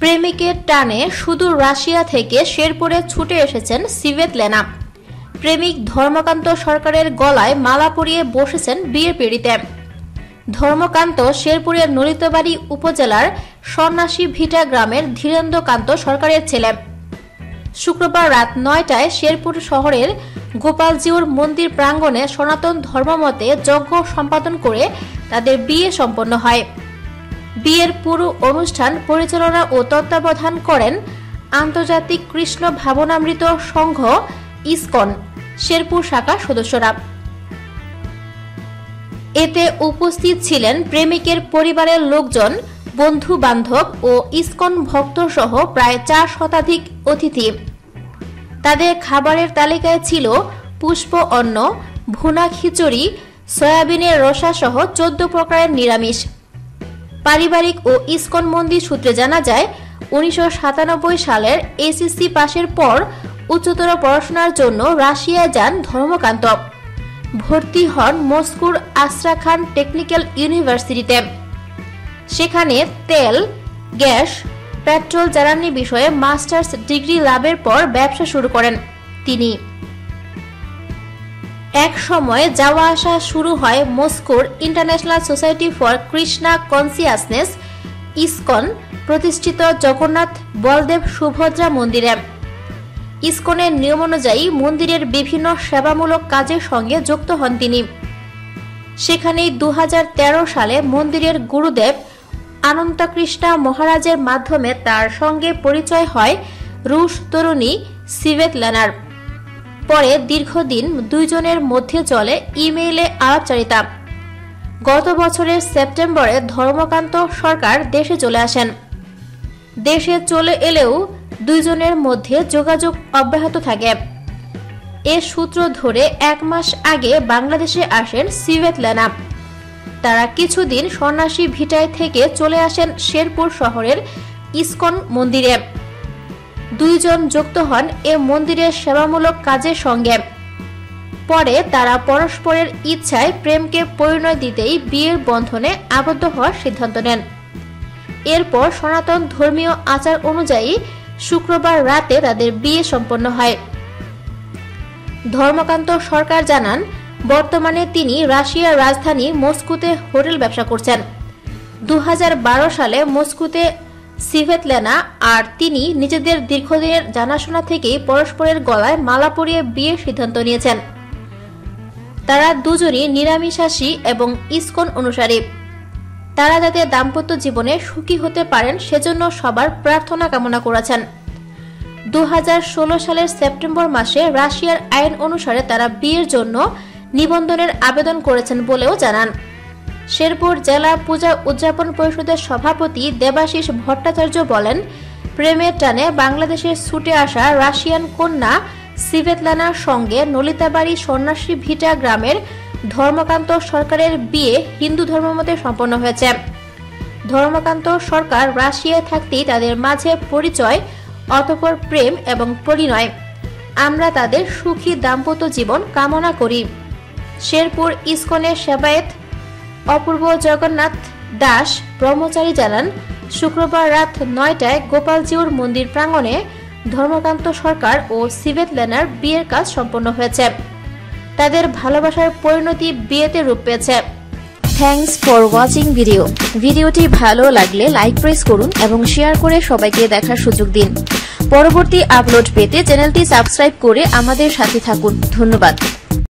প্রেমিকের টানে শুধু রাশিয়া থেকে শেরপুরে ছুটে এসেছেন সিভেত লেনা। প্রেমিক ধর্মকান্ত সরকারের গলায় মালা পরিয়ে বসেছেন বিয়ের পিড়িতে। ধর্মকান্ত শেরপুরের নলিতবাড়ি উপজেলার সন্ন্যাসী ভিটা গ্রামের ধীরেন্দ্রকান্ত সরকারের ছেলে। শুক্রবার রাত নয়টায় শেরপুর শহরের গোপালজিউর মন্দির প্রাঙ্গণে সনাতন ধর্মমতে যজ্ঞ সম্পাদন করে তাদের বিয়ে সম্পন্ন হয়। বিয়ের পুরো অনুষ্ঠান পরিচালনা ও তত্ত্বাবধান করেন আন্তর্জাতিক কৃষ্ণ ভাবনামৃত সংঘ ইসকন, শেরপুর শাখা সদস্যরা। এতে উপস্থিত ছিলেন প্রেমিকের পরিবারের লোকজন বন্ধু বান্ধব ও ইসকন ভক্ত সহ প্রায় চার শতাধিক অতিথি। তাদের খাবারের তালিকায় ছিল পুষ্প অন্ন, ভুনা খিচুড়ি সয়াবিনের রসা সহ চোদ্দ প্রকারের নিরামিষ। পারিবারিক ও ইস্কন মন্দির সূত্রে জানা যায়, উনিশশো সাতানব্বই সালের এসিসি পাশের পর উচ্চতর পড়াশোনার জন্য রাশিয়ায় যান ধর্মকান্ত। ভর্তি হন মস্কুর আশ্রাখান টেকনিক্যাল ইউনিভার্সিটিতে। সেখানে তেল, গ্যাস, পেট্রোল জ্বালানি বিষয়ে মাস্টার্স ডিগ্রি লাভের পর ব্যবসা শুরু করেন তিনি। এক সময় যাওয়া আসা শুরু হয় মস্কোর International Society for Krishna Consciousness ISKCON, প্রতিষ্ঠিত জগন্নাথ বলদেব সুভদ্রা মন্দিরে। ইসকনের নিয়ম অনুযায়ী মন্দিরের বিভিন্ন সেবামূলক কাজের সঙ্গে যুক্ত হন তিনি। সেখানেই দু হাজার তেরো সালে মন্দিরের গুরুদেব আনন্তকৃষ্ণা মহারাজের মাধ্যমে তার সঙ্গে পরিচয় হয় রুশ তরুণী সিভেত লেনার পরে দীর্ঘদিন দুইজনের মধ্যে চলে ইমেইলে আলাপচারিতা। গত বছরের সেপ্টেম্বরে ধর্মকান্ত সরকার দেশে চলে আসেন। দেশে চলে এলেও দুইজনের মধ্যে যোগাযোগ অব্যাহত থাকে। এ সূত্র ধরে এক মাস আগে বাংলাদেশে আসেন সিভেত লেনা। তারা কিছুদিন সন্ন্যাসী ভিটায় থেকে চলে আসেন শেরপুর শহরের ইসকন মন্দিরে। দুইজন যুক্ত হন এ মন্দিরের সেবামূলক কাজের সঙ্গে। পরে তারা পরস্পরের ইচ্ছায় প্রেমকে পরিণয় দিতেই বিয়ের বন্ধনে আবদ্ধ হওয়ার সিদ্ধান্ত নেন। এরপর সনাতন ধর্মীয় আচার অনুযায়ী শুক্রবার রাতে তাদের বিয়ে সম্পন্ন হয়। ধর্মকান্ত সরকার জানান, বর্তমানে তিনি রাশিয়ার রাজধানী মস্কোতে হোটেল ব্যবসা করছেন। দু হাজার বারো সালে মস্কোতে সিভেতলেনা আর তিনি নিজেদের দীর্ঘদিনের জানাশোনা থেকেই পরস্পরের গলায় মালা পরিয়ে বিয়ের সিদ্ধান্ত নিয়েছেন। তারা দুজনই নিরামিষাসী এবং ইস্কন অনুসারী। তারা যাতে দাম্পত্য জীবনে সুখী হতে পারেন, সেজন্য সবার প্রার্থনা কামনা করেছেন। দু হাজার ষোলো সালের সেপ্টেম্বর মাসে রাশিয়ার আইন অনুসারে তারা বিয়ের জন্য নিবন্ধনের আবেদন করেছেন বলেও জানান। শেরপুর জেলা পূজা উদযাপন পরিষদের সভাপতি দেবাশিস ভট্টাচার্য বলেন, প্রেমের টানে বাংলাদেশে ছুটে আসা রাশিয়ান কন্যা সিভেতলানার সঙ্গে নলিতাবাড়ি সন্ন্যাসী ভিটা গ্রামের ধর্মকান্ত সরকারের বিয়ে হিন্দু ধর্মমতে সম্পন্ন হয়েছে। ধর্মকান্ত সরকার রাশিয়ায় থাকতেই তাদের মাঝে পরিচয়, অতপর প্রেম এবং পরিণয়। আমরা তাদের সুখী দাম্পত্য জীবন কামনা করি। শেরপুর ইস্কনের সেবায়েত অপূর্ব জগন্নাথ দাস ব্রহ্মচারী জানান, শুক্রবার রাত নয়টায় গোপালজিউর মন্দির প্রাঙ্গণে ধর্মকান্ত সরকার ও সিভেত লেনার বিয়ের কাজ সম্পন্ন হয়েছে। তাদের ভালোবাসার পরিণতি বিয়েতে রূপ পেয়েছে। Thanks for watching video. ভিডিওটি ভালো লাগলে লাইক প্রেস করুন এবং শেয়ার করে সবাইকে দেখার সুযোগ দিন। পরবর্তী আপলোড পেতে চ্যানেলটি সাবস্ক্রাইব করে আমাদের সাথে থাকুন। ধন্যবাদ।